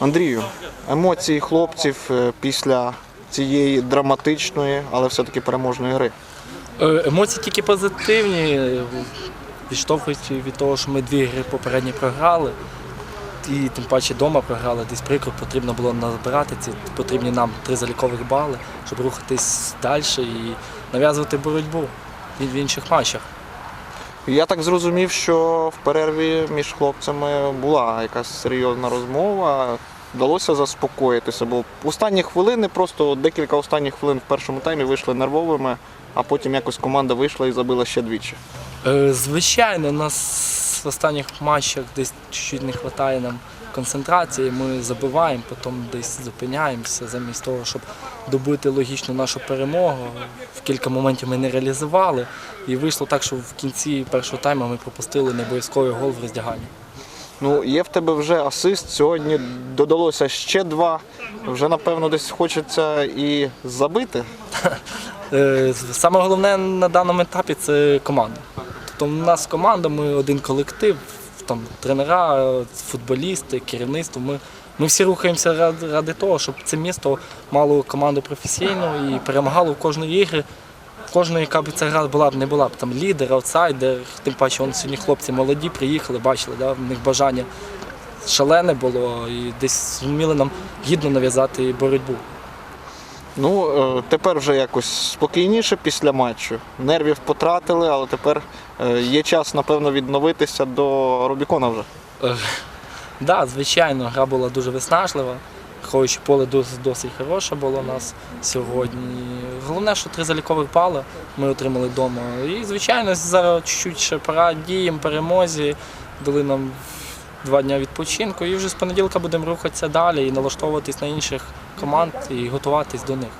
Андрію, емоції хлопців е, після цієї драматичної, але все-таки переможної гри. Е, Емоції тільки позитивні, е, відштовхуючи від того, що ми дві гри попередні програли. І тим паче вдома програли, десь прикро, потрібно було назбирати ці потрібні нам три залікових бали, щоб рухатись далі і нав'язувати боротьбу в інших матчах. Я так зрозумів, що в перерві між хлопцями була якась серйозна розмова. Вдалося заспокоїтися, бо останні хвилини, просто декілька останніх хвилин в першому таймі вийшли нервовими, а потім якось команда вийшла і забила ще двічі. Е, Звичайно, нас в останніх матчах десь чуть-чуть не вистачає нам концентрації. Ми забиваємо, потім десь зупиняємося замість того, щоб добити логічну нашу перемогу. В кілька моментів ми не реалізували. І вийшло так, що в кінці першого тайму ми пропустили необов'язковий гол в роздяганні. Ну, є в тебе вже асист. Сьогодні додалося ще два. Вже напевно десь хочеться і забити. Е, Саме головне на даному етапі це команда. Тобто у нас команда, ми один колектив, там тренера, футболісти, керівництво. Ми, ми всі рухаємося ради, ради того, щоб це місто мало команду професійну і перемагало в кожної ігри. Кожна, яка б ця гра була б не була б там лідер, аутсайдер, тим паче вон сьогодні хлопці молоді приїхали, бачили, да, в них бажання шалене було і десь вміли нам гідно нав'язати боротьбу. Ну, е, тепер вже якось спокійніше після матчу. Нервів потратили, але тепер е, є час, напевно, відновитися до Рубікона вже. Так, да, звичайно, гра була дуже виснажлива. Враховуючи поле досить, досить хороше було у нас сьогодні. Головне, що три залікових бали ми отримали вдома. І, звичайно, зараз чуть-чуть ще пора діям, перемозі. Дали нам два дні відпочинку. І вже з понеділка будемо рухатися далі і налаштовуватись на інших команд і готуватись до них.